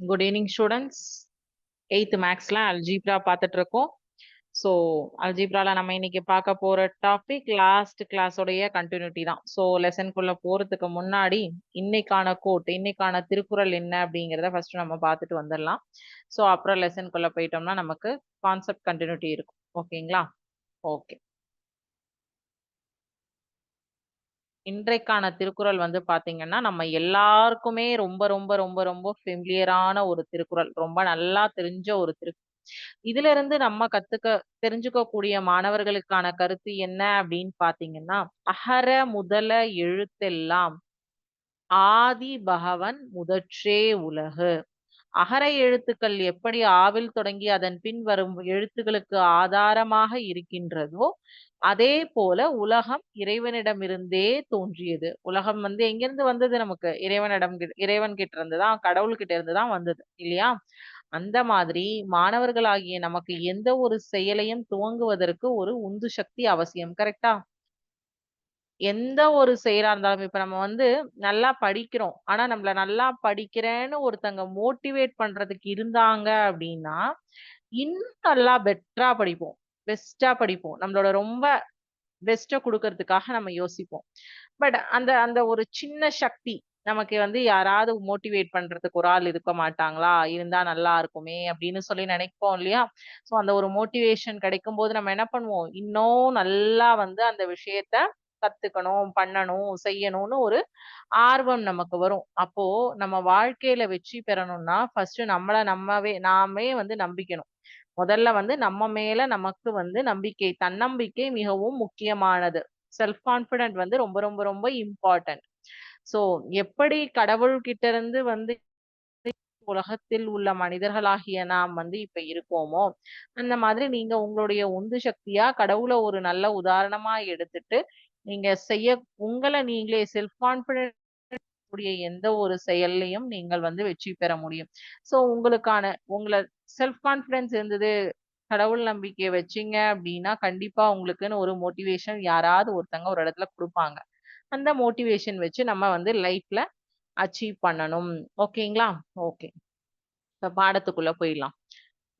Good evening students eighth மேக்ஸ்ல algebra பார்த்துட்டு இருக்கோம் ஸோ அல்ஜீப்ராவில் நம்ம இன்னைக்கு பார்க்க போற டாபிக் லாஸ்ட் கிளாஸோடைய கண்டினியூட்டி தான். ஸோ லெசனுக்குள்ள போறதுக்கு முன்னாடி இன்னைக்கான கோட் இன்னைக்கான திருக்குறள் என்ன அப்படிங்கிறத ஃபர்ஸ்ட் நம்ம பார்த்துட்டு வந்துடலாம். ஸோ அப்புறம் லெசனுக்குள்ள போயிட்டோம்னா நமக்கு கான்செப்ட் கண்டினியூட்டி இருக்கும். ஓகேங்களா ஓகே இன்றைக்கான திருக்குறள் வந்து பாத்தீங்கன்னா நம்ம எல்லாருக்குமே ரொம்ப ரொம்ப ரொம்ப ரொம்ப ஃபெமிலியரான ஒரு திருக்குறள். ரொம்ப நல்லா தெரிஞ்ச ஒரு திரு இதுல இருந்து நம்ம கத்துக்க தெரிஞ்சுக்கக்கூடிய மாணவர்களுக்கான கருத்து என்ன அப்படின்னு பாத்தீங்கன்னா அகர முதல எழுத்தெல்லாம் ஆதி பகவன் முதற்றே உலகு. அகர எழுத்துக்கள் எப்படி ஆவில் தொடங்கி அதன் பின் வரும் எழுத்துக்களுக்கு ஆதாரமாக இருக்கின்றதோ அதே போல உலகம் இறைவனிடமிருந்தே தோன்றியது. உலகம் வந்து எங்கிருந்து வந்தது நமக்கு? இறைவனிடம் இறைவன் கிட்ட இருந்து தான் கடவுள் கிட்ட இருந்து தான் வந்தது இல்லையா? அந்த மாதிரி மாணவர்களாகிய நமக்கு எந்த ஒரு செயலையும் துவங்குவதற்கு ஒரு உந்து சக்தி அவசியம் கரெக்டா எந்த ஒரு செயலா இருந்தாலும் இப்ப நம்ம வந்து நல்லா படிக்கிறோம். ஆனா நம்மள நல்லா படிக்கிறேன்னு ஒருத்தங்க மோட்டிவேட் பண்றதுக்கு இருந்தாங்க அப்படின்னா இன்னும் நல்லா பெட்டரா படிப்போம். பெஸ்டா படிப்போம். நம்மளோட ரொம்ப பெஸ்ட்டை கொடுக்கறதுக்காக நம்ம யோசிப்போம். பட் அந்த அந்த ஒரு சின்ன சக்தி நமக்கு வந்து யாராவது மோட்டிவேட் பண்றதுக்கு ஒரு ஆள் இருக்க மாட்டாங்களா? இருந்தா நல்லா இருக்குமே அப்படின்னு சொல்லி நினைப்போம் இல்லையா? ஸோ அந்த ஒரு மோட்டிவேஷன் கிடைக்கும் போது நம்ம என்ன பண்ணுவோம்? இன்னும் நல்லா வந்து அந்த விஷயத்த கத்துக்கணும் பண்ணணும் செய்யணும்னு ஒரு ஆர்வம் நமக்கு வரும். அப்போ நம்ம வாழ்க்கையில வெற்றி பெறணும்னா ஃபர்ஸ்ட் நம்மள நம்மவே நாமே வந்து நம்பிக்கணும். முதல்ல வந்து நம்ம மேல நமக்கு வந்து நம்பிக்கை தன்னம்பிக்கை மிகவும் முக்கியமானது. செல்ஃப் கான்பிடென்ட் வந்து ரொம்ப ரொம்ப ரொம்ப இம்பார்ட்டன்ட் சோ எப்படி கடவுள் கிட்ட இருந்து வந்து உலகத்தில் உள்ள மனிதர்களாகிய நாம் வந்து இப்ப இருக்கோமோ அந்த மாதிரி நீங்க உங்களுடைய உந்து சக்தியா கடவுளை ஒரு நல்ல உதாரணமா எடுத்துட்டு நீங்க செய்ய உங்களை நீங்களே செல்ஃப் கான்பிடென்ட் கூடிய எந்த ஒரு செயல்லையும் நீங்கள் வந்து வெற்றி பெற முடியும். ஸோ உங்களுக்கான உங்களை செல்ஃப் கான்பிடன்ஸ் இருந்தது கடவுள் நம்பிக்கை வச்சீங்க அப்படின்னா கண்டிப்பா உங்களுக்குன்னு ஒரு மோட்டிவேஷன் யாராவது ஒருத்தங்க ஒரு இடத்துல கொடுப்பாங்க. அந்த மோட்டிவேஷன் வச்சு நம்ம வந்து லைஃப்ல அச்சீவ் பண்ணணும். ஓகேங்களா ஓகே இப்போ பாடத்துக்குள்ள போயிடலாம்.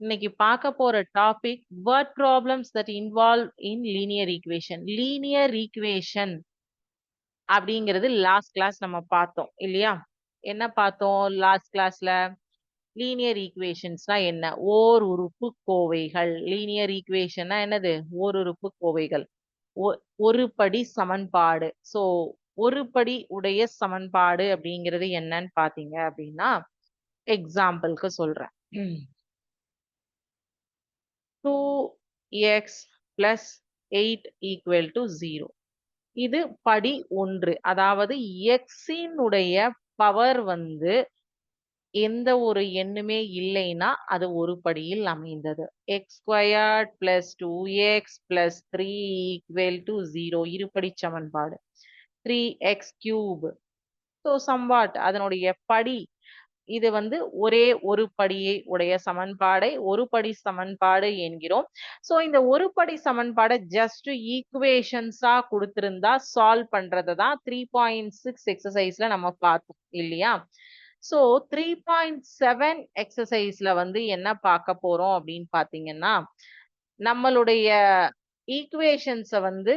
இன்னைக்கு பார்க்க போற topic word problems that involve in linear equation linear equation அப்படிங்கிறது லாஸ்ட் கிளாஸ் நம்ம பார்த்தோம் இல்லையா? என்ன பார்த்தோம்? லாஸ்ட் கிளாஸ்ல லீனியர் ஈக்குவேஷன்ஸ்னா என்ன? ஓர் உறுப்பு கோவைகள். லீனியர் ஈக்குவேஷன்னா என்னது? ஓர் உறுப்பு கோவைகள். ஒரு படி சமன்பாடு. ஸோ ஒரு படி உடைய சமன்பாடு அப்படிங்கிறது என்னன்னு பாத்தீங்க அப்படின்னா எக்ஸாம்பிளுக்கு சொல்றேன். Two x plus eight equal to zero இது படி ஒன்று. அதாவது எக்ஸினுடைய பவர் வந்து எந்த ஒரு எண்ணுமே இல்லைன்னா அது ஒரு படியில் அமைந்தது. X squared plus two x plus three equal to zero இருபடி சமன்பாடு. Three x cube so somewhat அதனுடைய படி இது வந்து ஒரே ஒரு படியை உடைய சமன்பாடை ஒரு படி சமன்பாடு என்கிறோம். சோ இந்த ஒரு படி சமன்பாடை ஜஸ்ட் ஈக்குவேஷன்ஸா கொடுத்திருந்தா சால்வ் பண்றது தான் த்ரீ பாயிண்ட் சிக்ஸ் எக்ஸசைஸ்ல நம்ம பார்த்தோம் இல்லையா? சோ த்ரீ பாயிண்ட் செவன் எக்ஸசைஸ்ல வந்து என்ன பார்க்க போறோம் அப்படின்னு பாத்தீங்கன்னா நம்மளுடைய ஈக்குவேஷன்ஸை வந்து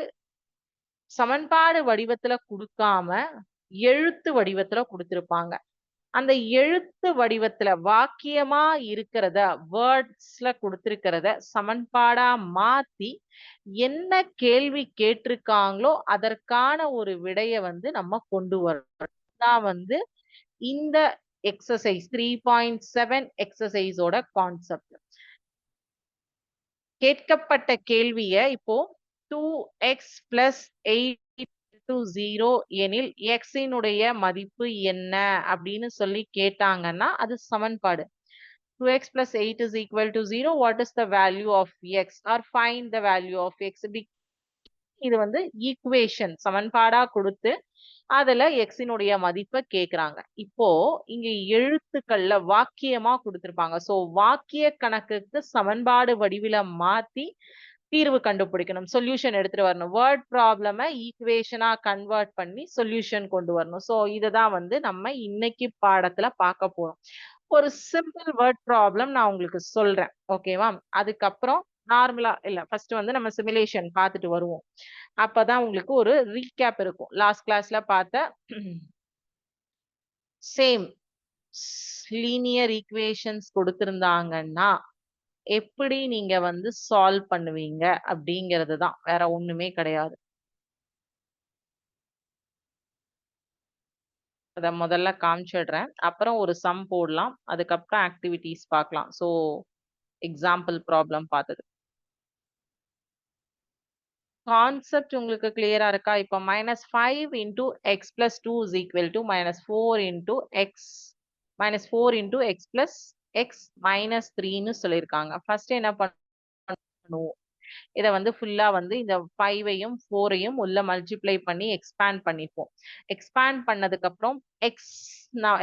சமன்பாடு வடிவத்துல கொடுக்காம எழுத்து வடிவத்துல கொடுத்திருப்பாங்க. அந்த எழுத்து வடிவத்துல வாக்கியமா இருக்கிறத வேர்ட்ஸ்ல கொடுத்திருக்கிறத சமன்பாடா மாத்தி என்ன கேள்வி கேட்டிருக்காங்களோ அதற்கான ஒரு விடைய வந்து நம்ம கொண்டு வரணும். தான் வந்து இந்த எக்ஸசைஸ் த்ரீ பாயிண்ட் செவன் எக்ஸசைஸோட கான்செப்ட் கேட்கப்பட்ட கேள்விய இப்போ two x plus eight to zero எனில் எக்ஸினுடைய மதிப்பு என்ன? அப்படின்னு சொல்லி கேட்டாங்கன்னா அது சமன்பாடு. Two x plus eight is equal to zero what is the value of x or find the value of x இது வந்து ஈக்குவேஷன் சமன்பாடா கொடுத்து அதுல எக்ஸினுடைய மதிப்பை கேக்குறாங்க. இப்போ இங்க எழுத்துக்கள்ல வாக்கியமா கொடுத்திருப்பாங்க. சோ வாக்கிய கணக்குக்கு சமன்பாடு வடிவில மாத்தி தீர்வு கண்டுபிடிக்கணும். சொல்யூஷன் எடுத்துட்டு வரணும். வேர்ட் ப்ராப்ளம ஈக்குவேஷனா கன்வெர்ட் பண்ணி சொல்யூஷன் கொண்டு வரணும். ஸோ இதை தான் வந்து நம்ம இன்னைக்கு பாடத்துல பார்க்க போறோம். ஒரு சிம்பிள் வேர்ட் ப்ராப்ளம் நான் உங்களுக்கு சொல்றேன். ஓகேவா அதுக்கப்புறம் நார்மலா இல்ல ஃபர்ஸ்ட் வந்து நம்ம சிமுலேஷன் பார்த்துட்டு வருவோம். அப்பதான் உங்களுக்கு ஒரு ரீகேப் இருக்கும். லாஸ்ட் கிளாஸ்ல பார்த்த சேம் லீனியர் ஈக்குவேஷன்ஸ் கொடுத்திருந்தாங்கன்னா எப்படி நீங்க வந்து சால்வ் பண்ணுவீங்க அப்படிங்கிறது தான். வேற ஒண்ணுமே கிடையாது. அத முதல்ல காமிச்சிடுறேன். அப்புறம் ஒரு சம் போடலாம். அதுக்கப்புறம் ஆக்டிவிட்டிஸ் பார்க்கலாம். ஸோ எக்ஸாம்பிள் ப்ராப்ளம் பார்த்தது. கான்செப்ட் உங்களுக்கு கிளியரா இருக்கா? இப்போ minus five into x plus two is equal to minus four into x minus four into x plus x minus த்ரீன்னு சொல்லியிருக்காங்க. ஃபர்ஸ்ட் என்ன பண்ணுவோம்? இதை வந்து ஃபுல்லா வந்து இந்த ஃபைவையும் ஃபோரையும் உள்ள மல்டிப்ளை பண்ணி எக்ஸ்பேண்ட் பண்ணிப்போம். எக்ஸ்பேண்ட் பண்ணதுக்கு அப்புறம் எக்ஸ்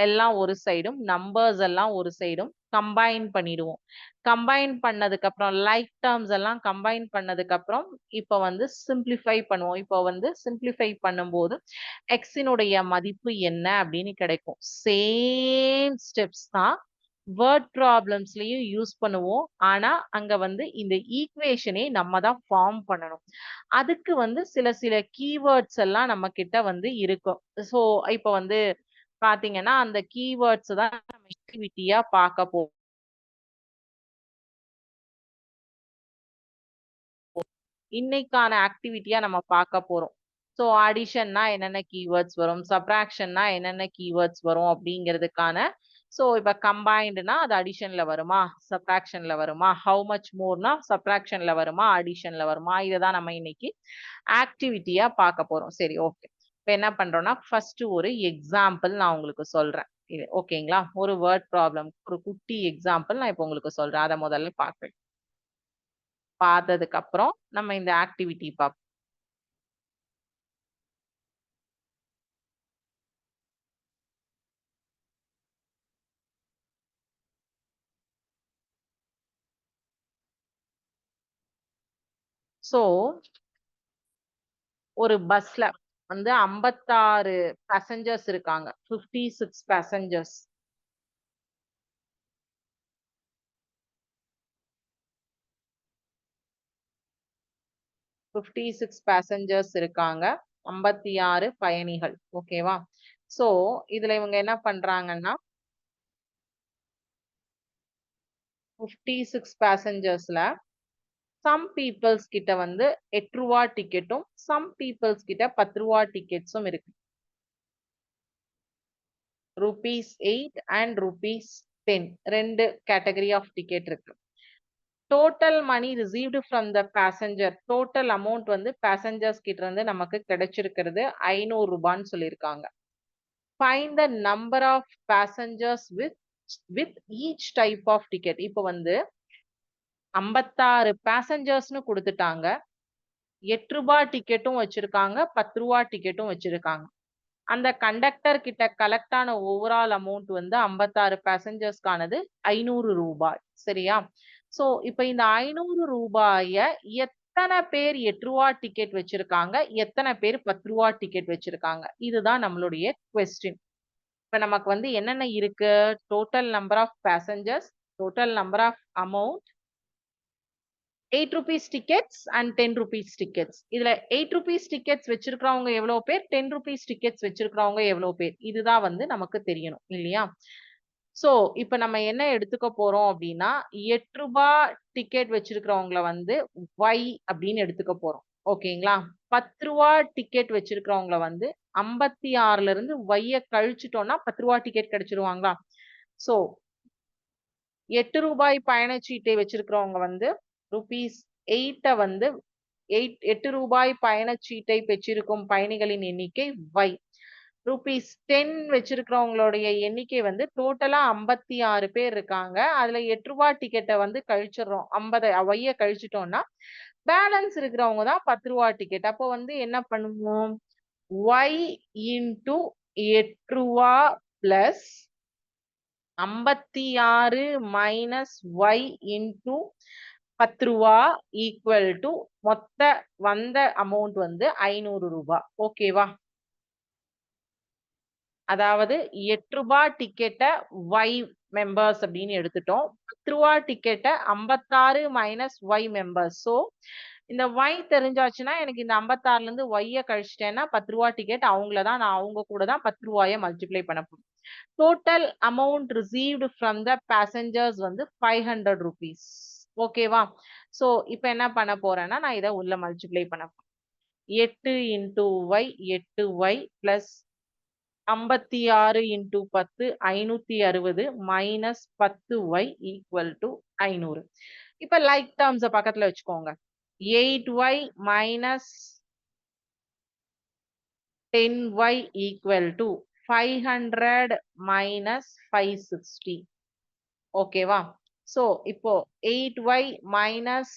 எல்லாம் ஒரு சைடும் நம்பர்ஸ் எல்லாம் ஒரு சைடும் கம்பைன் பண்ணிடுவோம். கம்பைன் பண்ணதுக்கு அப்புறம் லைக் டேர்ம்ஸ் எல்லாம் கம்பைன் பண்ணதுக்கு அப்புறம் இப்போ வந்து சிம்பிளிஃபை பண்ணுவோம். இப்போ வந்து சிம்பிளிஃபை பண்ணும்போது எக்ஸினுடைய மதிப்பு என்ன அப்படின்னு கிடைக்கும். சேம் ஸ்டெப்ஸ் தான் வேர்ட் ப்ராப்ளம்ஸ்லயும் யூஸ் பண்ணுவோம். ஆனா அங்க வந்து இந்த ஈக்குவேஷனே நம்ம தான் ஃபார்ம் பண்ணணும். அதுக்கு வந்து சில சில கீவேர்ட்ஸ் எல்லாம் நம்ம கிட்ட வந்து இருக்கும். ஸோ இப்போ வந்து பாத்தீங்கன்னா அந்த கீவேர்ட்ஸ் தான் நம்ம ஆக்டிவிட்டியா பார்க்க போறோம் இன்னைக்கான ஆக்டிவிட்டியா நம்ம பார்க்க போறோம். ஸோ அடிஷன்னா என்னென்ன கீவேர்ட்ஸ் வரும்? சப்ராக்ஷன்னா என்னென்ன கீவேர்ட்ஸ் வரும்? அப்படிங்கிறதுக்கான ஸோ இப்போ கம்பைன்டுனா அது அடிஷன்ல வருமா? சப்ராக்ஷன்ல வருமா? ஹவு மச் மோர்னா சப்ராக்ஷன்ல வருமா? அடிஷன்ல வருமா? இதை தான் நம்ம இன்னைக்கு ஆக்டிவிட்டியா பார்க்க போறோம். சரி ஓகே இப்போ என்ன பண்றோம்னா ஃபர்ஸ்ட் ஒரு எக்ஸாம்பிள் நான் உங்களுக்கு சொல்றேன். இது ஓகேங்களா ஒரு வேர்ட் ப்ராப்ளம் ஒரு குட்டி எக்ஸாம்பிள் நான் இப்போ உங்களுக்கு சொல்றேன். அதை முதல்ல பார்க்குறேன் பார்த்ததுக்கு அப்புறம் நம்ம இந்த ஆக்டிவிட்டி பார்ப்போம். ஸோ ஒரு பஸ்ல வந்து ஐம்பத்தாறு பேசஞ்சர்ஸ் இருக்காங்க. Fifty six passengers fifty six passengers இருக்காங்க. ஐம்பத்தி ஆறு பயணிகள் ஓகேவா ஸோ இதுல இவங்க என்ன பண்றாங்கன்னா ஃபிஃப்டி சிக்ஸ் பேசஞ்சர்ஸ்ல சம் பீப்புள்ஸ் கிட்ட வந்து எட்டு ரூபா டிக்கெட்டும் சம் பீப்புள்ஸ் கிட்ட பத்து ரூபா டிக்கெட்ஸும் இருக்கு. Rupees eight and rupees ten ரெண்டு கேட்டகரி ஆஃப் டிக்கெட் இருக்கு. Total money received from the passenger total amount வந்து பேசஞ்சர்ஸ் கிட்ட இருந்து நமக்கு கிடைச்சிருக்கிறது ஐநூறு ரூபான்னு சொல்லியிருக்காங்க. Find the number of passengers with with each type of ticket இப்போ வந்து ஐம்பத்தாறு பேசஞ்சர்ஸ்னு கொடுத்துட்டாங்க. எட்டு ரூபா டிக்கெட்டும் வச்சிருக்காங்க. பத்து ரூபா டிக்கெட்டும் வச்சிருக்காங்க. அந்த கண்டக்டர் கிட்ட கலெக்ட் ஆன ஓவரால் அமௌண்ட் வந்து ஐம்பத்தாறு பேசஞ்சர்ஸ்க்கானது ஐநூறு ரூபாய். சரியா? சோ இப்ப இந்த ஐநூறு ரூபாய எத்தனை பேர் எட்டு ரூபா டிக்கெட் வச்சிருக்காங்க? எத்தனை பேர் பத்து ரூபா டிக்கெட் வச்சிருக்காங்க? இதுதான் நம்மளுடைய கொஸ்டின் இப்ப நமக்கு வந்து என்னென்ன இருக்கு? Total number of passengers total number of amount eight rupees tickets and ten rupees tickets இதுல எயிட் ருபீஸ் டிக்கெட்ஸ் வச்சிருக்கிறவங்க எவ்வளவு பேர்? டென் ருபீஸ் டிக்கெட்ஸ் வச்சிருக்கிறவங்க எவ்வளவு பேர்? இதுதான் வந்து நமக்கு தெரியணும் இல்லையா? சோ இப்ப நம்ம என்ன எடுத்துக்க போறோம் அப்படின்னா எட்டு ரூபாய் டிக்கெட் வச்சிருக்கிறவங்கள வந்து ஒய் அப்படின்னு எடுத்துக்க போறோம். ஓகேங்களா? பத்து ரூபா டிக்கெட் வச்சிருக்கிறவங்கள வந்து ஐம்பத்தி ஆறுல இருந்து ஒய்ய கழிச்சிட்டோம்னா பத்து ரூபா டிக்கெட் கிடைச்சிருவாங்களா? சோ எட்டு ரூபாய் பயணச்சீட்டை வச்சிருக்கிறவங்க வந்து ருபீஸ் எயிட்ட வந்து எயிட் எட்டு ரூபாய் பயணச்சீட்டை பெற்றிருக்கும் பயணிகளின் எண்ணிக்கை வை ருபீஸ் டென் வச்சிருக்கிறவங்களுடைய எண்ணிக்கை வந்து டோட்டலா ஐம்பத்தி ஆறு பேர் இருக்காங்க. அதுல எட்டு ரூபா டிக்கெட்டை வந்து கழிச்சிடுறோம். ஐம்பது ஒய்ய கழிச்சிட்டோம்னா பேலன்ஸ் இருக்கிறவங்க தான் பத்து ரூபா டிக்கெட் அப்போ வந்து என்ன பண்ணுவோம்? ஒய் இன்டு எட்டு ரூபா பிளஸ் ஐம்பத்தி ஆறு மைனஸ் ஒய் இன்டு பத்து ரூபா ஈக்குவல் டு மொத்த வந்த அமௌண்ட் வந்து ஐநூறு ரூபா. ஓகேவா அதாவது எட்டு ரூபா டிக்கெட்டை ஒய் மெம்பர்ஸ் அப்படின்னு எடுத்துட்டோம். பத்து ரூபா டிக்கெட்டை ஐம்பத்தாறு மைனஸ் ஒய் மெம்பர்ஸ் ஸோ இந்த ஒய் தெரிஞ்சாச்சுன்னா எனக்கு இந்த ஐம்பத்தாறுல இருந்து ஒய்ய கழிச்சிட்டேன்னா பத்து ரூபா டிக்கெட் அவங்கள தான் நான் அவங்க கூட தான் பத்து ரூபாய மல்டிப்ளை பண்ண போகிறேன் total amount received from the passengers வந்து ஃபைவ் ஹண்ட்ரட் ருபீஸ் ஓகேவா ஸோ இப்போ என்ன பண்ண போறேன்னா நான் இதை உள்ள மல்டிப்ளை பண்ண எட்டு இன்டூ ஒய் எட்டு ஒய் பிளஸ் ஐம்பத்தி ஆறு இன்டூ பத்து ஐநூத்தி அறுபது மைனஸ் பத்து ஒய் ஈக்குவல் டு ஐநூறு. இப்ப லைக் டேர்ம்ஸ பக்கத்துல வச்சுக்கோங்க. Eight y minus ten y equal to five hundred minus five sixty ஓகேவா ஸோ இப்போ eight y minus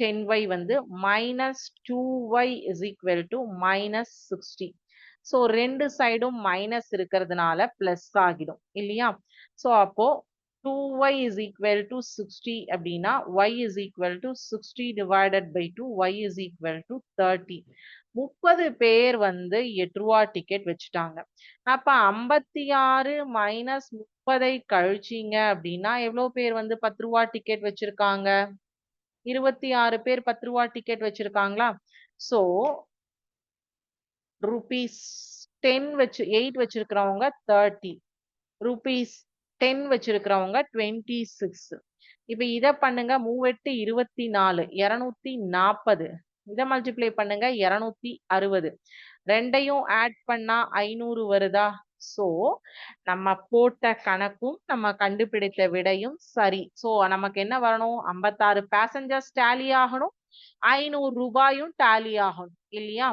ten y வந்து minus two y is equal to minus sixty so ரெண்டு சைடும் minus இருக்கிறதுனால பிளஸ் ஆகிடும் இல்லையா? ஸோ அப்போ two y is equal to sixty அப்படின்னா y is equal to sixty divided by two y is equal to thirty முப்பது பேர் வந்து எட்டு ரூபா டிக்கெட் வச்சுட்டாங்க. அப்ப ஐம்பத்தி ஆறு மைனஸ் முப்பதை கழிச்சிங்க அப்படின்னா எவ்வளோ பேர் வந்து பத்து ரூபா டிக்கெட் வச்சிருக்காங்க? இருபத்தி ஆறு பேர் பத்து ரூபா டிக்கெட் வச்சிருக்காங்களா? ஸோ ருபீஸ் டென் வச்சு எயிட் வச்சிருக்கிறவங்க தேர்ட்டி ருபீஸ் டென் வச்சிருக்கிறவங்க டுவெண்ட்டி சிக்ஸ் இப்ப இதை பண்ணுங்க மூவெட்டு இருபத்தி நாலு இருநூத்தி நாற்பது இதை மல்டிப்ளை பண்ணுங்க இருநூத்தி அறுபது. ரெண்டையும் ஆட் பண்ணா ஐநூறு வருதா? சோ நம்ம போட்ட கணக்கும் நம்ம கண்டுபிடித்த விடையும் சரி. சோ நமக்கு என்ன வரணும்? ஐம்பத்தாறு பேசஞ்சர்ஸ் டேலி ஆகணும். ஐநூறு ரூபாயும் டேலி ஆகணும் இல்லையா?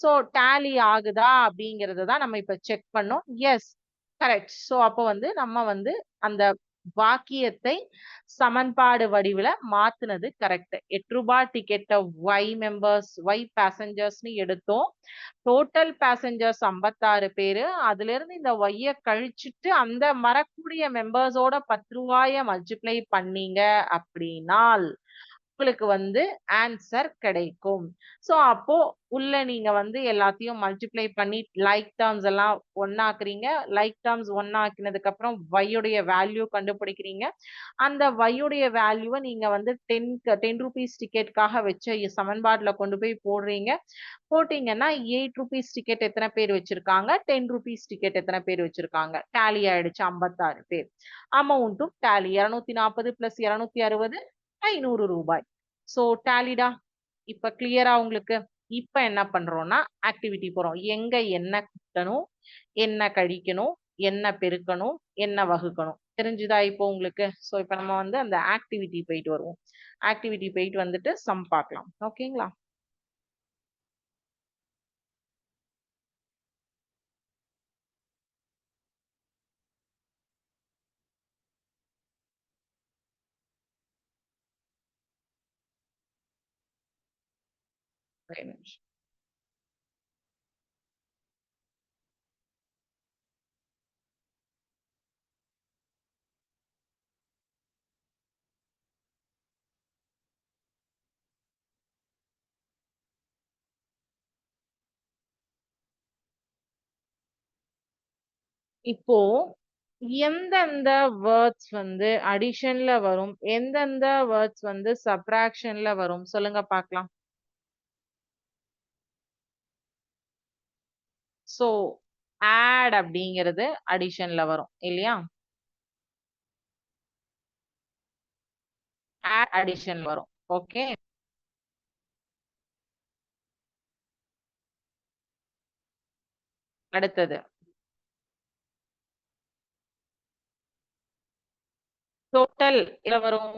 சோ டேலி ஆகுதா அப்படிங்கறத தான் நம்ம இப்ப செக் பண்ணோம். எஸ் கரெக்ட் ஸோ அப்போ வந்து நம்ம வந்து அந்த வாக்கியத்தை சமன்பாடு வடிவில் மாத்தினது கரெக்ட் எட்டு ரூபாய் டிக்கெட்டை ஒய் மெம்பர்ஸ் ஒய் பேசஞ்சர்ஸ்னு எடுத்தோம். டோட்டல் பேசஞ்சர்ஸ் ஐம்பத்தாறு பேரு. அதுல இருந்து இந்த ஒய்ய கழிச்சிட்டு அந்த மறக்கூடிய மெம்பர்ஸோட பத்து ரூபாய மல்டிப்ளை பண்ணீங்க அப்படின்னால் உங்களுக்கு வந்து ஆன்சர் கிடைக்கும். ஸோ அப்போ உள்ள நீங்க வந்து எல்லாத்தையும் மல்டிப்ளை பண்ணி லைக் டேர்ம்ஸ் எல்லாம் ஒன்னாக்குறீங்க லைக் டேர்ம்ஸ் ஒன்னாக்கினதுக்கு அப்புறம் வையுடைய வேல்யூ கண்டுபிடிக்கிறீங்க. அந்த வையுடைய வேல்யூவை நீங்க வந்து டென் டென் ருபீஸ் டிக்கெட்காக வச்ச சமன்பாட்டில் கொண்டு போய் போடுறீங்க. போட்டீங்கன்னா எயிட் ருபீஸ் டிக்கெட் எத்தனை பேர் வச்சிருக்காங்க? டென் ருபீஸ் டிக்கெட் எத்தனை பேர் வச்சிருக்காங்க? டேலி ஆயிடுச்சு ஐம்பத்தாறு பேர். அமௌண்ட்டும் டேலி இரநூத்தி நாற்பது பிளஸ் இரநூத்தி அறுபது ஐநூறு ரூபாய். ஸோ டேலிடா இப்போ கிளியரா உங்களுக்கு? இப்போ என்ன பண்றோம்னா ஆக்டிவிட்டி போறோம். எங்க என்ன கூட்டணும் என்ன கழிக்கணும் என்ன பெருக்கணும் என்ன வகுக்கணும். தெரிஞ்சுதா இப்போ உங்களுக்கு? ஸோ இப்போ நம்ம வந்து அந்த ஆக்டிவிட்டி போயிட்டு வருவோம். ஆக்டிவிட்டி போயிட்டு வந்துட்டு சம் பார்க்கலாம். ஓகேங்களா ஒரே இப்போ எந்தெந்த வேர்ட்ஸ் வந்து அடிஷன்ல வரும்? எந்தெந்த வேர்ட்ஸ் வந்து சப்ராக்ஷன்ல வரும்? சொல்லுங்க பார்க்கலாம். சோ ஆட் அப்படிங்கிறது அடிஷன்ல வரும் இல்லையா? ஆட் அடிஷன் வரும் ஓகே அடுத்தது. டோட்டல் இதுல வரும்?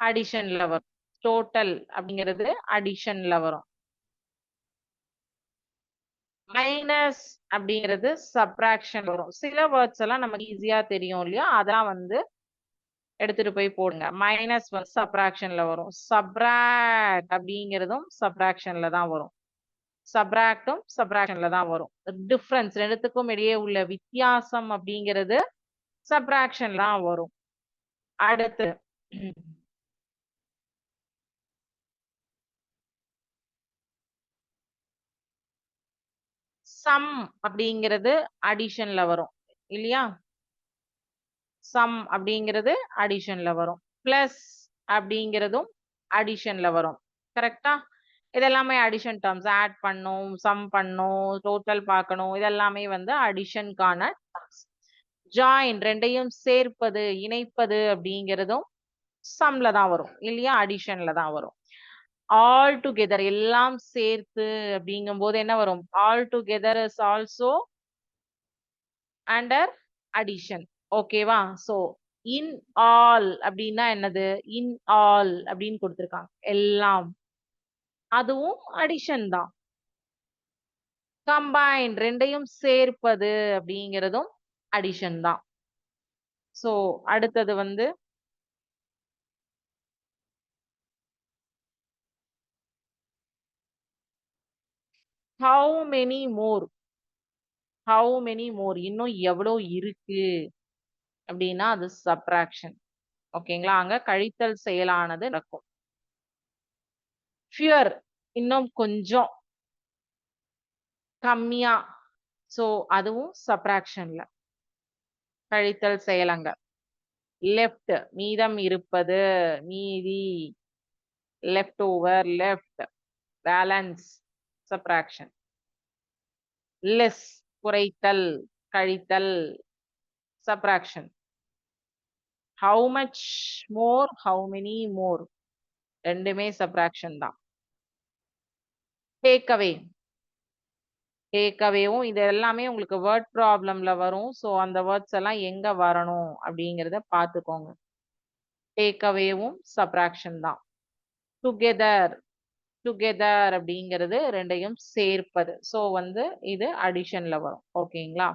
அடிஷன்ல வரும். டோட்டல் அப்படிங்கிறது அடிஷன்ல வரும். மைனஸ் அப்படிங்கிறது சப்ராக்ஷன் வரும். சில வேர்ட்ஸ் எல்லாம் நமக்கு ஈஸியா தெரியும் இல்லையா? அதான் வந்து எடுத்துட்டு போய் போடுங்க. மைனஸ் வந்து சப்ராக்ஷன்ல வரும். சப்ராக்ட் அப்படிங்கிறதும் சப்ராக்ஷன்ல தான் வரும். சப்ராக்டும் சப்ராக்ஷன்ல தான் வரும். டிஃப்ரென்ஸ் ரெண்டுத்துக்கும் இடையே உள்ள வித்தியாசம் அப்படிங்கிறது சப்ராக்ஷன் தான் வரும். அடுத்து சம் அப்படிங்கிறது அடிஷன்ல வரும் இல்லையா? சம் அப்படிங்கிறது அடிஷன்ல வரும். பிளஸ் அப்படிங்கிறதும் அடிஷன்ல வரும். கரெக்டா இதெல்லாமே அடிஷன் டேர்ம்ஸ் ஆட் பண்ணும் சம் பண்ணும் டோட்டல் பார்க்கணும். இதெல்லாமே வந்து அடிஷனுக்கான ஜாயின் ரெண்டையும் சேர்ப்பது இணைப்பது அப்படிங்கிறதும் சம்ல தான் வரும் இல்லையா? அடிஷன்ல தான் வரும். ஆல் டுகெதர் எல்லாம் சேர்த்து அப்படிங்கும் போது என்ன வரும்? All together is also under addition ஓகேவா சோ இன் ஆல் அப்படின்னா என்னது? இன் ஆல் அப்படின்னு கொடுத்துருக்காங்க. எல்லாம். அதுவும் அடிஷன் தான். கம்பைன் ரெண்டையும் சேர்ப்பது அப்படிங்கிறதும் அடிஷன் தான். சோ அடுத்தது வந்து how many more how many more இன்னும் எவ்வளோ இருக்கு? அப்படின்னா அது சப்ராக்ஷன் ஓகேங்களா அங்க கழித்தல் செயலானது நடக்கும். ஃபியர் இன்னும் கொஞ்சம் கம்மியா. சோ அதுவும் சப்ராக்ஷன்ல கழித்தல் செயலங்க லெஃப்ட் மீதம் இருப்பது மீதி left over left balance subtraction less குறைத்தல் கழித்தல் subtraction how much more how many more ரெண்டுமே சப்ராக்ஷன் தான். டேக் அவே டேக் அவேவும் இது எல்லாமே உங்களுக்கு வேர்ட் ப்ராப்ளம்ல வரும். ஸோ அந்த வேர்ட்ஸ் எல்லாம் எங்க வரணும் அப்படிங்கிறத பார்த்துக்கோங்க. டேக் அவேவும் சப்ராக்ஷன் தான். டுகெதர் டுகெதர் அப்படிங்கிறது ரெண்டையும் சேர்ப்பது. ஸோ வந்து இது அடிஷன்ல வரும். ஓகேங்களா?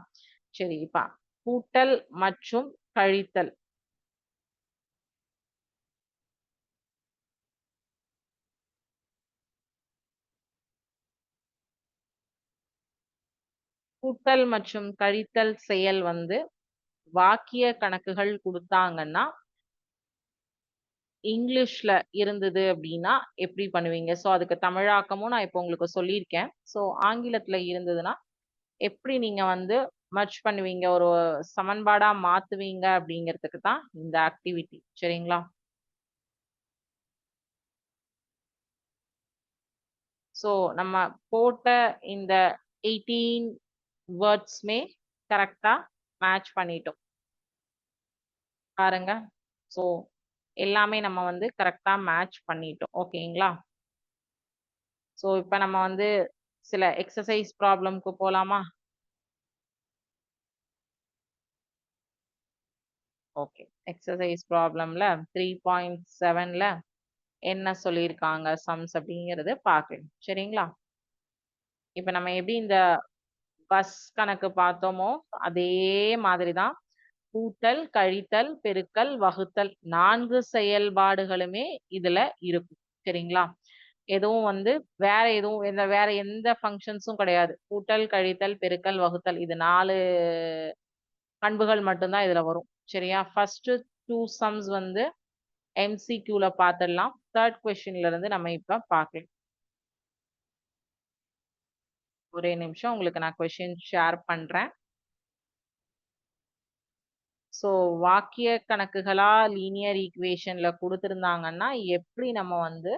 சரி இப்ப கூட்டல் மற்றும் கழித்தல். கூட்டல் மற்றும் கழித்தல் செயல் வந்து வாக்கிய கணக்குகள் கொடுத்தாங்கன்னா இங்கிலீஷ்ல இருந்தது அப்படின்னா எப்படி பண்ணுவீங்க? ஸோ அதுக்கு தமிழாக்கமும் நான் இப்போ உங்களுக்கு சொல்லியிருக்கேன். ஸோ ஆங்கிலத்துல இருந்ததுன்னா எப்படி நீங்க வந்து மர்ச் பண்ணுவீங்க? ஒரு சமன்பாடா மாத்துவீங்க அப்படிங்கிறதுக்கு தான் இந்த ஆக்டிவிட்டி சரிங்களா? ஸோ நம்ம போட்ட இந்த எயிட்டீன் வேர்ட்ஸ்மே கரெக்டாக மேட்ச் பண்ணிட்டோம். பாருங்க. ஸோ எல்லாமே நம்ம வந்து கரெக்டா மேட்ச் பண்ணிட்டோம். ஓகேங்களா? ஸோ இப்போ நம்ம வந்து சில எக்ஸசைஸ் ப்ராப்ளம்க்கு போகலாமா ஓகே எக்ஸசைஸ் ப்ராப்ளம்ல த்ரீ பாயிண்ட் செவன்ல என்ன சொல்லியிருக்காங்க? சம்ஸ் அப்படிங்கிறது பார்க்கலாம் சரிங்களா? இப்போ நம்ம எப்படி இந்த பஸ் கணக்கு பார்த்தோமோ அதே மாதிரி தான் கூட்டல் கழித்தல் பெருக்கல் வகுத்தல் நான்கு செயல்பாடுகளுமே இதுல இருக்கும். சரிங்களா? எதுவும் வந்து வேற எதுவும் எந்த வேற எந்த ஃபங்க்ஷன்ஸும் கிடையாது. கூட்டல் கழித்தல் பெருக்கல் வகுத்தல் இது நாலு பண்புகள் மட்டும்தான் இதுல வரும். சரியா? ஃபர்ஸ்ட் டூ சம்ஸ் வந்து எம்சிக்யூல பார்த்துடலாம் தேர்ட் கொஸ்டின்ல இருந்து நம்ம இப்ப பார்க்கலாம் ஒரே நிமிஷம் உங்களுக்கு நான் கொஸ்டின் ஷேர் பண்றேன். ஸோ வாக்கிய கணக்குகளா லீனியர் ஈக்குவேஷன்ல கொடுத்துருந்தாங்கன்னா எப்படி நம்ம வந்து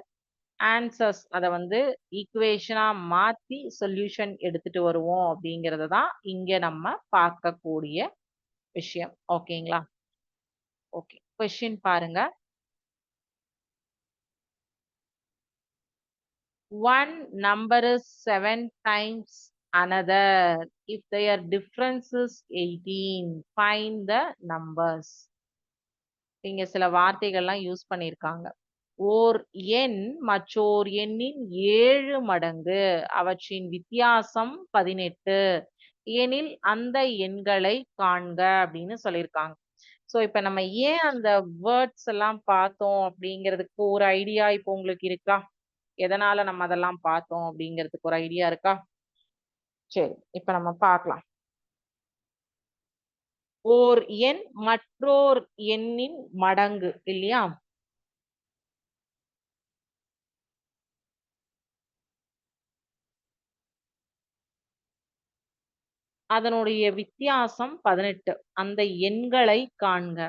ஆன்சர்ஸ் அதை வந்து ஈக்குவேஷனா மாத்தி சொல்யூஷன் எடுத்துட்டு வருவோம் அப்படிங்கறத தான் இங்க நம்ம பார்க்கக்கூடிய விஷயம். ஓகேங்களா? ஓகே. கொஸ்டின் பாருங்க. One number is times another if their difference is 18 find the numbers. இங்க சில வார்த்தைகள்லாம் யூஸ் பண்ணியிருக்காங்க ஓர் எண் மற்றோர் எண்ணின் ஏழு மடங்கு அவற்றின் வித்தியாசம் பதினெட்டு. எனில் அந்த எண்களை காண்க அப்படின்னு சொல்லியிருக்காங்க ஸோ இப்ப நம்ம ஏன் அந்த வேர்ட்ஸ் எல்லாம் பார்த்தோம் அப்படிங்கிறதுக்கு ஒரு ஐடியா இப்போ உங்களுக்கு இருக்கா? எதனால நம்ம அதெல்லாம் பார்த்தோம் அப்படிங்கிறதுக்கு ஒரு ஐடியா இருக்கா? சரி இப்ப நம்ம பார்க்கலாம். ஓர் எண் மற்றோர் எண்ணின் மடங்கு இல்லையா? அதனுடைய வித்தியாசம் பதினெட்டு. அந்த எண்களை காண்க.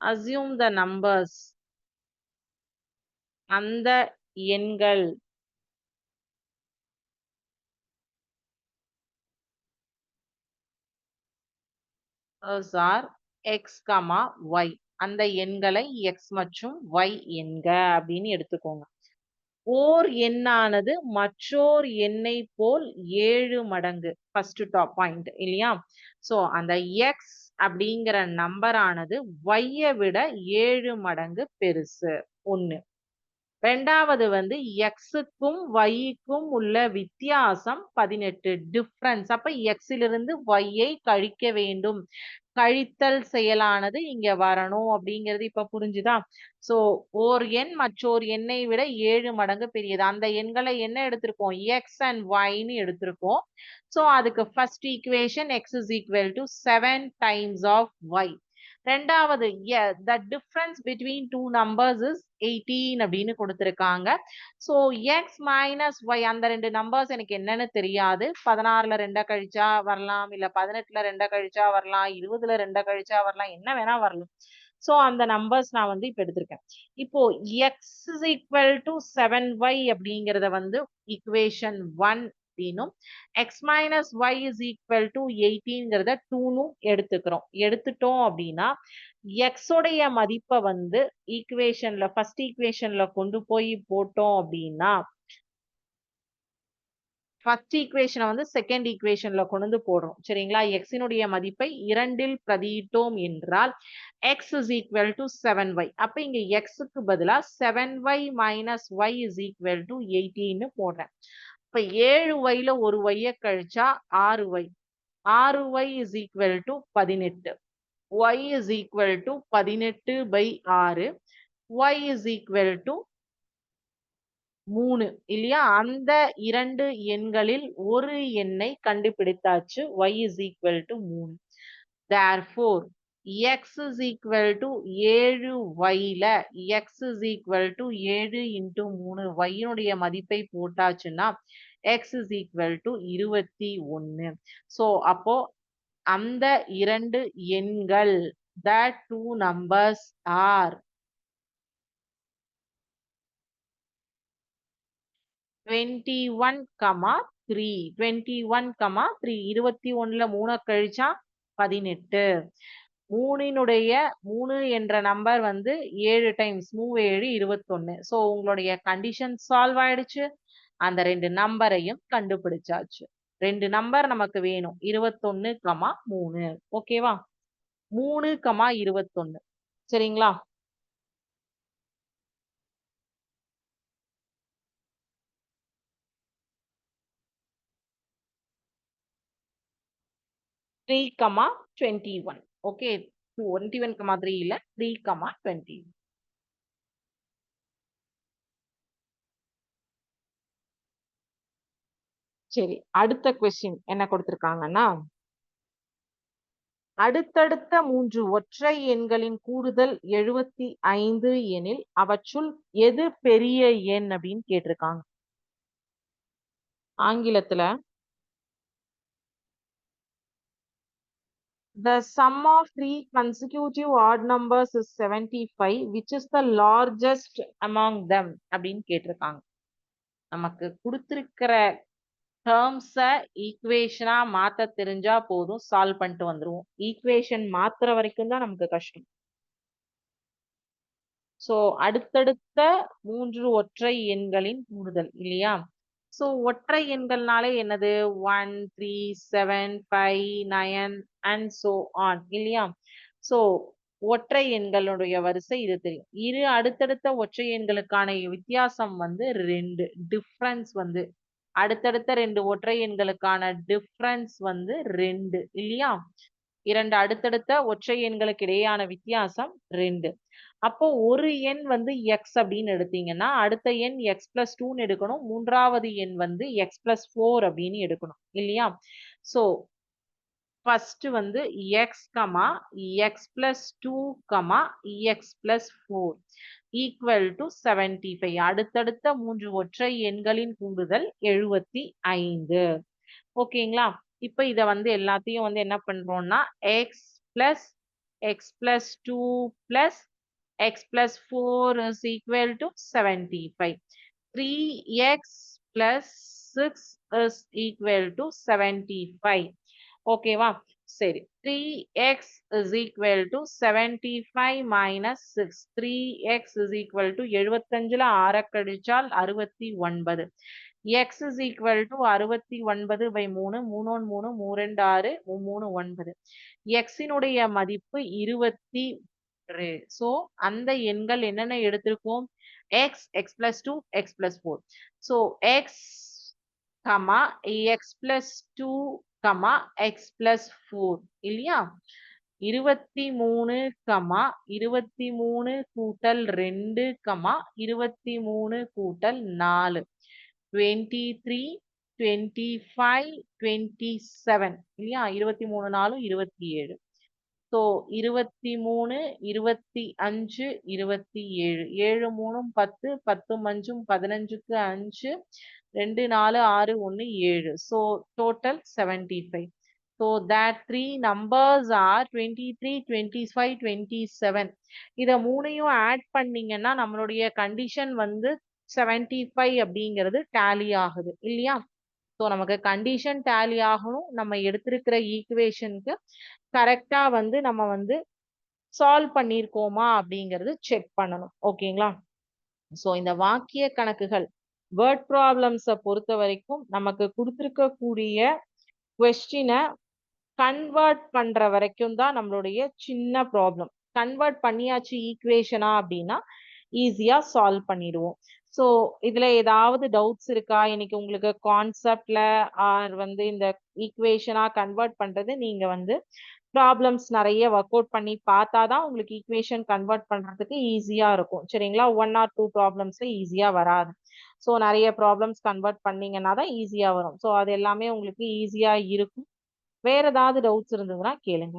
அசியூம் த நம்பர்ஸ் அந்த எண்கள். ஆர் எக்ஸ் கமா ஒய் அந்த எண்களை எக்ஸ் மற்றும் ஒய் எண்க அப்படின்னு எடுத்துக்கோங்க. ஓர் எண்ணானது மற்றோர் எண்ணை போல் ஏழு மடங்கு. ஃபர்ஸ்ட் டாப் பாயிண்ட் இல்லையா? ஸோ அந்த எக்ஸ் அப்படிங்கிற நம்பரானது ஒய்யை விட ஏழு மடங்கு பெருசு. ஒன்று ரெண்டாவது வந்து எக்ஸுக்கும் ஒய்க்கும் உள்ள வித்தியாசம் பதினெட்டு டிஃப்ரென்ஸ் அப்ப எக்ஸிலிருந்து ஒய்யை கழிக்க வேண்டும். கழித்தல் செயலானது இங்க வரணும் அப்படிங்கிறது இப்ப புரிஞ்சுதா? சோ ஓர் எண் மற்றோர் எண்ணை விட ஏழு மடங்கு பெரியது. அந்த எண்களை என்ன எடுத்திருக்கோம்? எக்ஸ் அண்ட் ஒய்ன்னு எடுத்திருக்கோம். சோ அதுக்கு first equation x is equal to seven times of y ரெண்டாவது the difference between two numbers is eighteen அப்படின்னு கொடுத்துருக்காங்க. ஸோ எக்ஸ் மைனஸ் ஒய் அந்த ரெண்டு நம்பர்ஸ் எனக்கு என்னன்னு தெரியாது. பதினாறுல ரெண்டா கழிச்சா வரலாம் இல்லை பதினெட்டுல ரெண்டா கழிச்சா வரலாம் இருபதுல ரெண்டா கழிச்சா வரலாம் என்ன வேணா வரலாம். ஸோ அந்த நம்பர்ஸ் நான் வந்து இப்போ எடுத்திருக்கேன். இப்போ x is equal to seven y அப்படிங்கிறத வந்து ஈக்குவேஷன் ஒன் அப்படின்னும். X minus y is equal to எயிட்டீன்கிறத டூனும் எடுத்துக்கிறோம். எடுத்துட்டோம் அப்படின்னா எக்ஸோடைய மதிப்பை வந்து ஈக்குவேஷன்ல ஃபர்ஸ்ட் ஈக்குவேஷன்ல கொண்டு போய் போட்டோம் அப்படின்னா ஃபர்ஸ்ட் ஈக்குவேஷனை வந்து செகண்ட் ஈக்குவேஷன்ல கொண்டு வந்து போடுறோம். சரிங்களா? எக்ஸினுடைய மதிப்பை இரண்டில் பிரதியிட்டோம் என்றால் x is equal to seven y அப்ப இங்க எக்ஸுக்கு பதிலா seven y minus y is equal to எயிட்டின்னு போடுறேன். இப்ப ஏழு ஒய்ல ஒரு ஒய்ய கழிச்சா ஆறு ஒய் ஆறு ஒய் இஸ் ஈக்குவல் டு பதினெட்டு. ஒய் இஸ் ஈக்குவல் டு பதினெட்டு பை ஆறு. ஒய் இஸ் ஈக்குவல் டு மூணு. இல்லையா? அந்த இரண்டு எண்களில் ஒரு எண்ணை கண்டுபிடித்தாச்சு. ஒய் இஸ் ஈக்குவல் டு மூணு. Therefore X is equal to ஏழு ஒய்ல எக்ஸ் இஸ் ஈக்குவல் டு ஏழு இன்ட்டு மூணு ஒய்யினுடைய மதிப்பை போட்டாச்சுன்னா எக்ஸ் இஸ் ஈக்குவல் டு இருபத்தி ஒன்னு. ஸோ அப்போ அந்த இரண்டு எண்கள் the two numbers are twenty one comma three twenty one comma three இருபத்தி ஒன்னுல மூணை கழிச்சா பதினெட்டு. மூணினுடைய மூணு என்ற நம்பர் வந்து ஏழு டைம்ஸ் மூணு ஏழு இருபத்தொன்னு. ஸோ உங்களுடைய கண்டிஷன் சால்வ் ஆயிடுச்சு. அந்த ரெண்டு நம்பரையும் கண்டுபிடிச்சாச்சு. ரெண்டு நம்பர் நமக்கு வேணும். இருபத்தொன்னு கமா மூணு ஓகேவா மூணு கமா இருபத்தொன்னு. சரிங்களா? Three comma twenty one okay twenty one மாதிரி இல்லை இல்ல த்ரீ கமா டுவெண்ட்டி சரி அடுத்த கொஸ்டின் என்ன கொடுத்திருக்காங்கன்னா அடுத்தடுத்த மூன்று ஒற்றை எண்களின் கூடுதல் எழுபத்தி ஐந்து எனில் அவற்றுள் எது பெரிய எண் அப்படின்னு கேட்டிருக்காங்க. ஆங்கிலத்துல The sum of three consecutive odd numbers is 75, which is the largest among them அப்படின்னு கேட்டிருக்காங்க. நமக்கு கொடுத்திருக்கிற டேர்ம்ஸ ஈக்குவேஷனா மாத்த தெரிஞ்சா போதும் சால்வ் பண்ணிட்டு வந்துருவோம். ஈக்குவேஷன் மாத்துற வரைக்கும் தான் நமக்கு கஷ்டம். சோ அடுத்தடுத்த மூன்று ஒற்றை எண்களின் கூடுதல் இல்லையா? ஸோ ஒற்றை எண்கள்னாலே என்னது? One three seven five nine and so on இல்லையா? ஸோ ஒற்றை எண்களுடைய வரிசை இது தெரியும். இரு அடுத்தடுத்த ஒற்றை எண்களுக்கான வித்தியாசம் வந்து ரெண்டு டிஃப்ரென்ஸ் வந்து. அடுத்தடுத்த ரெண்டு ஒற்றை எண்களுக்கான டிஃப்ரென்ஸ் வந்து ரெண்டு இல்லையா? இரண்டு அடுத்தடுத்த ஒற்றை எண்களுக்கு இடையேயான வித்தியாசம் ரெண்டு. அப்போ ஒரு எண் வந்து எக்ஸ் அப்படின்னு எடுத்தீங்கன்னா அடுத்த எண் எக்ஸ் பிளஸ் டூன்னு எடுக்கணும். மூன்றாவது எண் வந்து எக்ஸ் பிளஸ் ஃபோர் அப்படின்னு எடுக்கணும். இல்லையா? சோ ஃபர்ஸ்ட் வந்து x comma x plus two comma x plus four equal to seventy five அடுத்தடுத்த மூன்று ஒற்றை எண்களின் கூடுதல் எழுபத்தி ஐந்து. ஓகேங்களா? இப்ப இத வந்து எல்லாத்தையும் வந்து என்ன பண்றோம்னா x plus x plus two plus x plus four is equal to seventy five three x plus six is equal to seventy five ஓகேவா சரி three x is equal to seventy five minus six three x is equal to எழுபத்தஞ்சில் ஆற கழிச்சால் அறுபத்தி ஒன்பது. X is equal to அறுபத்தி ஒன்பது by மூணு மூணு மூணு மூரெண்டு ஆறு மூணு ஒன்பது. எக்ஸினுடைய மதிப்பு இருபத்தி ஸோ அந்த எண்கள் என்னென்ன எடுத்திருக்கோம்? X x plus two x plus four so x comma x plus two comma x plus four இல்லையா? இருபத்தி மூணு கமா இருபத்தி மூணு கூட்டல் ரெண்டு கமா இருபத்தி மூணு கூட்டல் நாலு. Twenty three twenty five twenty seven இல்லையா? இருபத்தி மூணு நாலு இருபத்தி ஏழு. ஸோ இருபத்தி மூணு இருபத்தி அஞ்சு இருபத்தி ஏழு. ஏழு மூணும் பத்து பத்தும் அஞ்சும் பதினஞ்சுக்கு அஞ்சு ரெண்டு நாலு ஆறு ஒன்று ஏழு. So total seventy five so that three numbers are twenty three twenty five twenty seven இதை மூணையும் ஆட் பண்ணீங்கன்னா நம்மளுடைய கண்டிஷன் வந்து செவன்டி ஃபைவ் அப்படிங்கிறது டேலி ஆகுது. இல்லையா? ஸோ நமக்கு கண்டிஷன் டேலி ஆகணும். நம்ம எடுத்திருக்கிற ஈக்குவேஷனுக்கு கரெக்டா வந்து நம்ம வந்து சால்வ் பண்ணியிருக்கோமா அப்படிங்கிறது செக் பண்ணணும். ஓகேங்களா? ஸோ இந்த வாக்கிய கணக்குகள் வேர்ட் ப்ராப்ளம்ஸை பொறுத்த வரைக்கும் நமக்கு கொடுத்துருக்கக்கூடிய கொஸ்டினை கன்வெர்ட் பண்ற வரைக்கும் தான் நம்மளுடைய சின்ன ப்ராப்ளம் கன்வெர்ட் பண்ணியாச்சு ஈக்குவேஷனா அப்படின்னா ஈஸியா சால்வ் பண்ணிடுவோம். ஸோ இதுல ஏதாவது டவுட்ஸ் இருக்கா? இன்னைக்கு உங்களுக்கு கான்செப்ட்ல ஆர் வந்து இந்த ஈக்குவேஷனா கன்வெர்ட் பண்றது நீங்க வந்து ப்ராப்ளம்ஸ் நிறைய ஒர்க் அவுட் பண்ணி பார்த்தா தான் உங்களுக்கு ஈக்குவேஷன் கன்வெர்ட் பண்றதுக்கு ஈஸியா இருக்கும். சரிங்களா? ஒன் ஆர் டூ ப்ராப்ளம்ஸ்ல ஈஸியா வராது. ஸோ நிறைய ப்ராப்ளம்ஸ் கன்வெர்ட் பண்ணீங்கன்னா தான் ஈஸியா வரும். ஸோ அது எல்லாமே உங்களுக்கு ஈஸியா இருக்கும். வேற ஏதாவது டவுட்ஸ் இருந்ததுன்னா கேளுங்க.